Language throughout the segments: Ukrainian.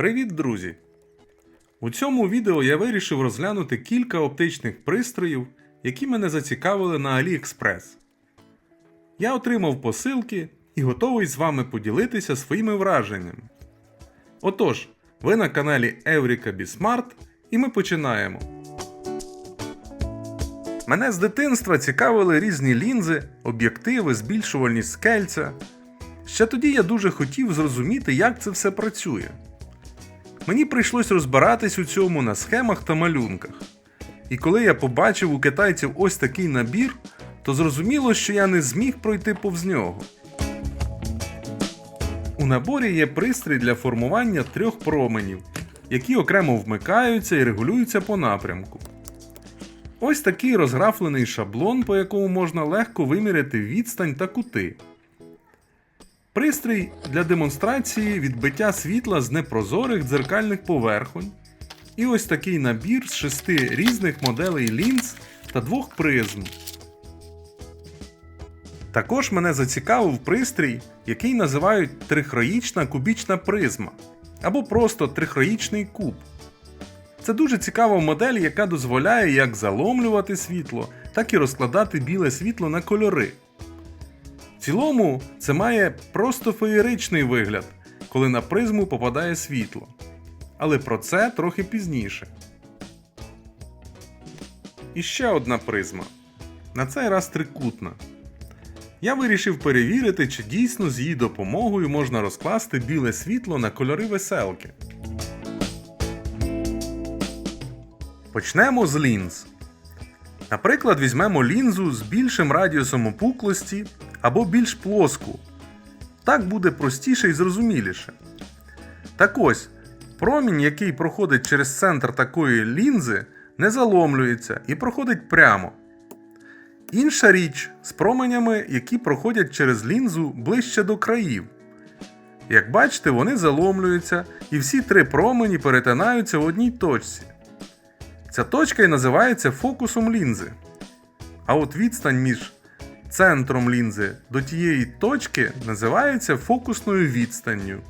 Привіт, друзі! У цьому відео я вирішив розглянути кілька оптичних пристроїв, які мене зацікавили на AliExpress. Я отримав посилки і готовий з вами поділитися своїми враженнями. Отож, ви на каналі Евріка Бісмарт і ми починаємо. Мене з дитинства цікавили різні лінзи, об'єктиви, збільшувальність скельця. Ще тоді я дуже хотів зрозуміти, як це все працює. Мені прийшлось розбиратись у цьому на схемах та малюнках. І коли я побачив у китайців ось такий набір, то зрозуміло, що я не зміг пройти повз нього. У наборі є пристрій для формування трьох променів, які окремо вмикаються і регулюються по напрямку. Ось такий розграфлений шаблон, по якому можна легко виміряти відстань та кути. Пристрій для демонстрації відбиття світла з непрозорих дзеркальних поверхонь. І ось такий набір з шести різних моделей лінз та двох призм. Також мене зацікавив пристрій, який називають трихроїчна кубічна призма або просто трихроїчний куб. Це дуже цікава модель, яка дозволяє як заломлювати світло, так і розкладати біле світло на кольори. В цілому це має просто феєричний вигляд, коли на призму попадає світло. Але про це трохи пізніше. І ще одна призма. На цей раз трикутна. Я вирішив перевірити, чи дійсно з її допомогою можна розкласти біле світло на кольори веселки. Почнемо з лінз. Наприклад, візьмемо лінзу з більшим радіусом опуклості або більш плоску. Так буде простіше і зрозуміліше. Так ось, промінь, який проходить через центр такої лінзи, не заломлюється і проходить прямо. Інша річ з променями, які проходять через лінзу ближче до країв. Як бачите, вони заломлюються і всі три промені перетинаються в одній точці. Ця точка і називається фокусом лінзи. А от відстань між центром лінзи до тієї точки називається фокусною відстанню.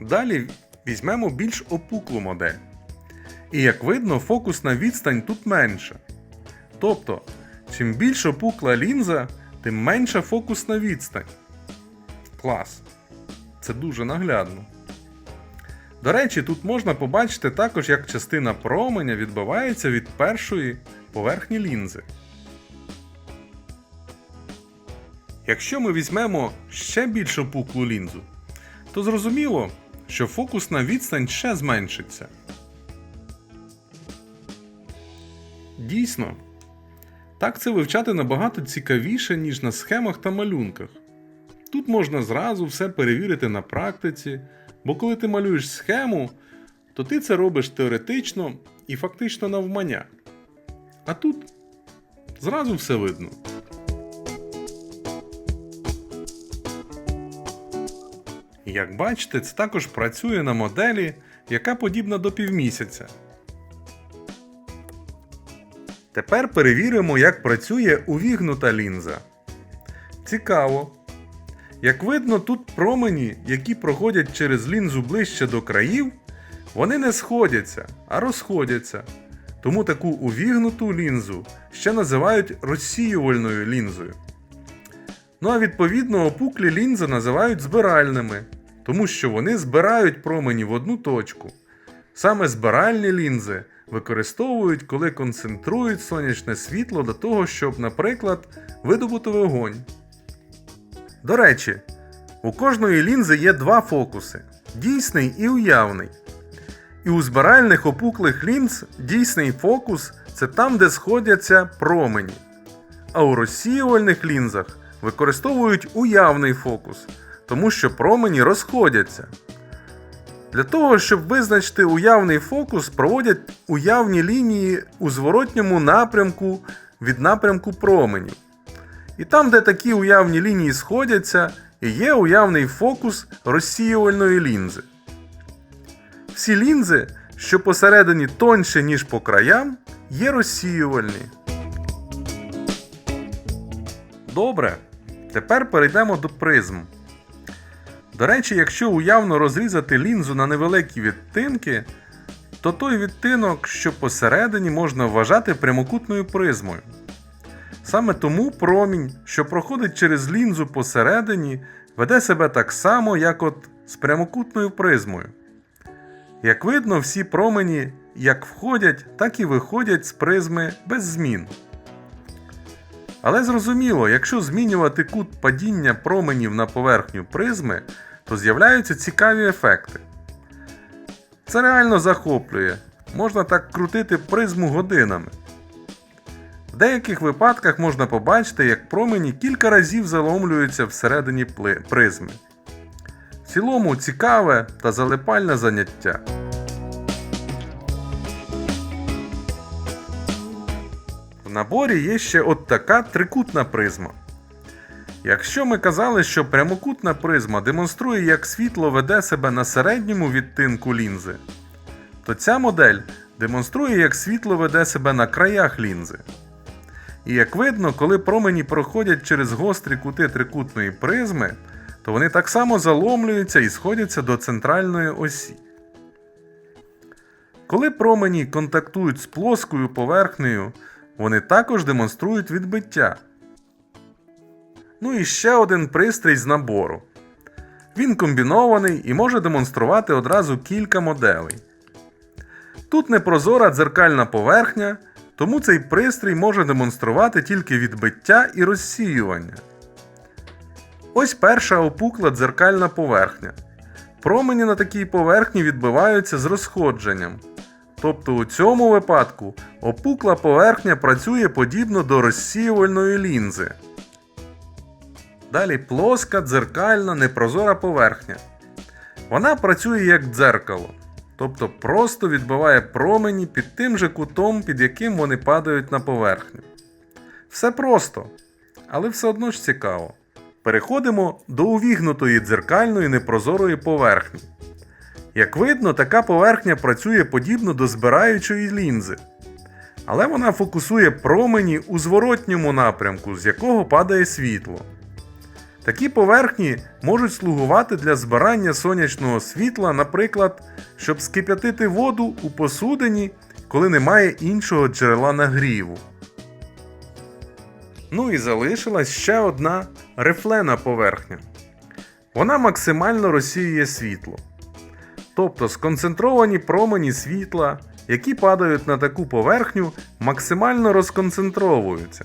Далі візьмемо більш опуклу модель. І як видно, фокусна відстань тут менша. Тобто, чим більш опукла лінза, тим менша фокусна відстань. Клас. Це дуже наглядно. До речі, тут можна побачити також, як частина променя відбивається від першої поверхні лінзи. Якщо ми візьмемо ще більш опуклу лінзу, то зрозуміло, що фокусна відстань ще зменшиться. Дійсно, так це вивчати набагато цікавіше, ніж на схемах та малюнках. Тут можна зразу все перевірити на практиці, бо коли ти малюєш схему, то ти це робиш теоретично і фактично навмання. А тут зразу все видно. Як бачите, це також працює на моделі, яка подібна до півмісяця. Тепер перевіримо, як працює увігнута лінза. Цікаво. Як видно, тут промені, які проходять через лінзу ближче до країв, вони не сходяться, а розходяться. Тому таку увігнуту лінзу ще називають розсіювальною лінзою. Ну а відповідно опуклі лінзи називають збиральними, тому що вони збирають промені в одну точку. Саме збиральні лінзи використовують, коли концентрують сонячне світло до того, щоб, наприклад, видобути вогонь. До речі, у кожної лінзи є два фокуси дійсний і уявний. І у збиральних опуклих лінз дійсний фокус це там, де сходяться промені. А у розсіювальних лінзах використовують уявний фокус, тому що промені розходяться. Для того, щоб визначити уявний фокус, проводять уявні лінії у зворотньому напрямку від напрямку променів. І там, де такі уявні лінії сходяться, є уявний фокус розсіювальної лінзи. Всі лінзи, що посередині тоньше, ніж по краям, є розсіювальні. Добре. Тепер перейдемо до призм. До речі, якщо уявно розрізати лінзу на невеликі відтинки, то той відтинок, що посередині, можна вважати прямокутною призмою. Саме тому промінь, що проходить через лінзу посередині, веде себе так само, як от з прямокутною призмою. Як видно, всі промені як входять, так і виходять з призми без змін. Але зрозуміло, якщо змінювати кут падіння променів на поверхню призми, то з'являються цікаві ефекти. Це реально захоплює. Можна так крутити призму годинами. В деяких випадках можна побачити, як промені кілька разів заломлюються всередині призми. В цілому цікаве та залипальне заняття. В наборі є ще от така трикутна призма. Якщо ми казали, що прямокутна призма демонструє, як світло веде себе на середньому відтинку лінзи, то ця модель демонструє, як світло веде себе на краях лінзи. І як видно, коли промені проходять через гострі кути трикутної призми, то вони так само заломлюються і сходяться до центральної осі. Коли промені контактують з плоскою поверхнею, вони також демонструють відбиття. Ну і ще один пристрій з набору. Він комбінований і може демонструвати одразу кілька моделей. Тут непрозора дзеркальна поверхня, тому цей пристрій може демонструвати тільки відбиття і розсіювання. Ось перша опукла дзеркальна поверхня. Промені на такій поверхні відбиваються з розходженням. Тобто у цьому випадку опукла поверхня працює подібно до розсіювальної лінзи. Далі плоска, дзеркальна, непрозора поверхня. Вона працює як дзеркало, тобто просто відбиває промені під тим же кутом, під яким вони падають на поверхню. Все просто, але все одно ж цікаво. Переходимо до увігнутої дзеркальної непрозорої поверхні. Як видно, така поверхня працює подібно до збираючої лінзи. Але вона фокусує промені у зворотньому напрямку, з якого падає світло. Такі поверхні можуть слугувати для збирання сонячного світла, наприклад, щоб скип'ятити воду у посудині, коли немає іншого джерела нагріву. Ну і залишилась ще одна рифлена поверхня. Вона максимально розсіює світло. Тобто сконцентровані промені світла, які падають на таку поверхню, максимально розконцентровуються.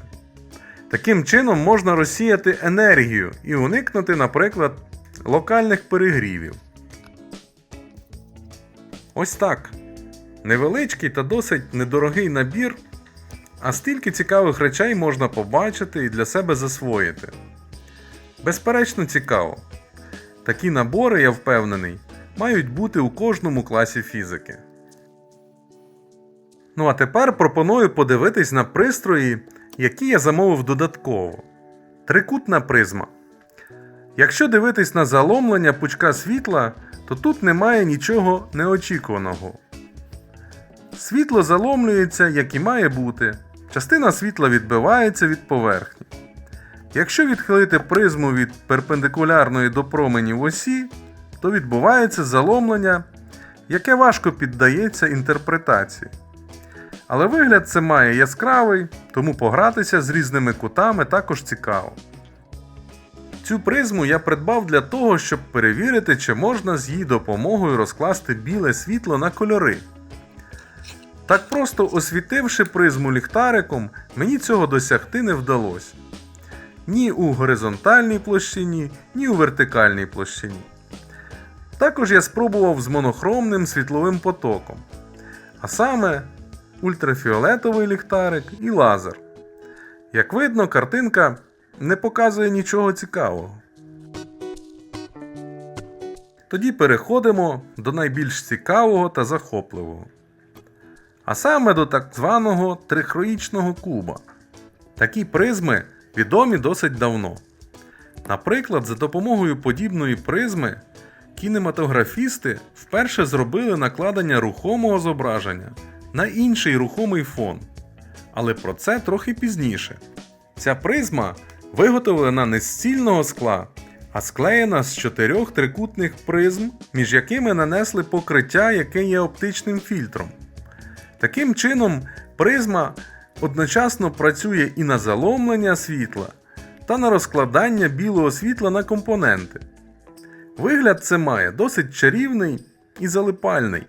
Таким чином можна розсіяти енергію і уникнути, наприклад, локальних перегрівів. Ось так. Невеличкий та досить недорогий набір, а стільки цікавих речей можна побачити і для себе засвоїти. Безперечно, цікаво. Такі набори, я впевнений, мають бути у кожному класі фізики. Ну а тепер пропоную подивитись на пристрої, які я замовив додатково. Трикутна призма. Якщо дивитись на заломлення пучка світла, то тут немає нічого неочікуваного. Світло заломлюється, як і має бути. Частина світла відбивається від поверхні. Якщо відхилити призму від перпендикулярної до променів осі, то відбувається заломлення, яке важко піддається інтерпретації. Але вигляд це має яскравий, тому погратися з різними кутами також цікаво. Цю призму я придбав для того, щоб перевірити, чи можна з її допомогою розкласти біле світло на кольори. Так просто освітивши призму ліхтариком, мені цього досягти не вдалося. Ні у горизонтальній площині, ні у вертикальній площині. Також я спробував з монохромним світловим потоком. А саме ультрафіолетовий ліхтарик і лазер. Як видно, картинка не показує нічого цікавого. Тоді переходимо до найбільш цікавого та захопливого. А саме до так званого трихроїчного куба. Такі призми відомі досить давно. Наприклад, за допомогою подібної призми кінематографісти вперше зробили накладення рухомого зображення на інший рухомий фон. Але про це трохи пізніше. Ця призма виготовлена не з цільного скла, а склеєна з чотирьох трикутних призм, між якими нанесли покриття, яке є оптичним фільтром. Таким чином, призма одночасно працює і на заломлення світла, та на розкладання білого світла на компоненти. Вигляд це має досить чарівний і залипальний.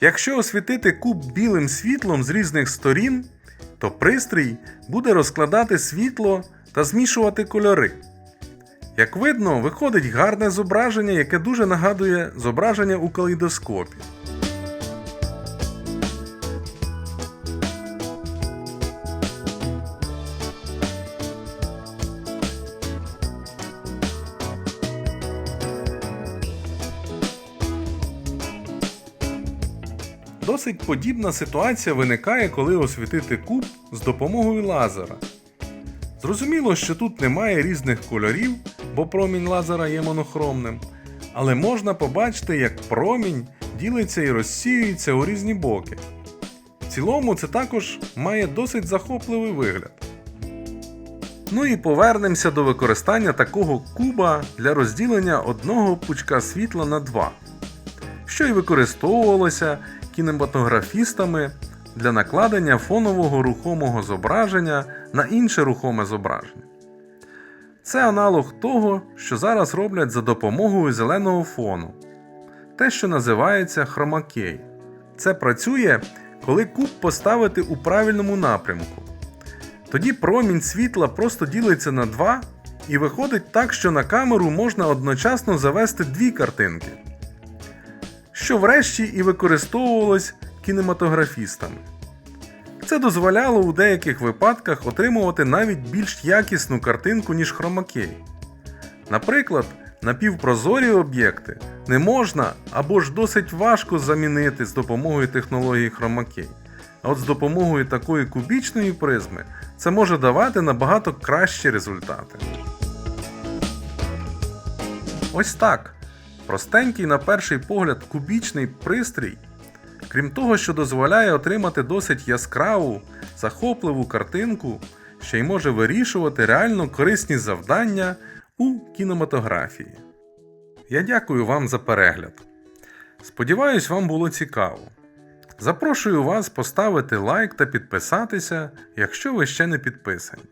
Якщо освітити куб білим світлом з різних сторін, то пристрій буде розкладати світло та змішувати кольори. Як видно, виходить гарне зображення, яке дуже нагадує зображення у калейдоскопі. Досить подібна ситуація виникає, коли освітити куб з допомогою лазера. Зрозуміло, що тут немає різних кольорів, бо промінь лазера є монохромним, але можна побачити, як промінь ділиться і розсіюється у різні боки. В цілому це також має досить захопливий вигляд. Ну і повернемося до використання такого куба для розділення одного пучка світла на два, що й використовувалося кінематографістами для накладення фонового рухомого зображення на інше рухоме зображення. Це аналог того, що зараз роблять за допомогою зеленого фону, те, що називається хромакей. Це працює, коли куб поставити у правильному напрямку. Тоді промінь світла просто ділиться на два і виходить так, що на камеру можна одночасно завести дві картинки, що врешті і використовувалось кінематографістами. Це дозволяло у деяких випадках отримувати навіть більш якісну картинку, ніж хромакей. Наприклад, напівпрозорі об'єкти не можна або ж досить важко замінити з допомогою технології хромакей. А от з допомогою такої кубічної призми це може давати набагато кращі результати. Ось так. Простенький, на перший погляд, кубічний пристрій, крім того, що дозволяє отримати досить яскраву, захопливу картинку, ще й може вирішувати реально корисні завдання у кінематографії. Я дякую вам за перегляд. Сподіваюсь, вам було цікаво. Запрошую вас поставити лайк та підписатися, якщо ви ще не підписані.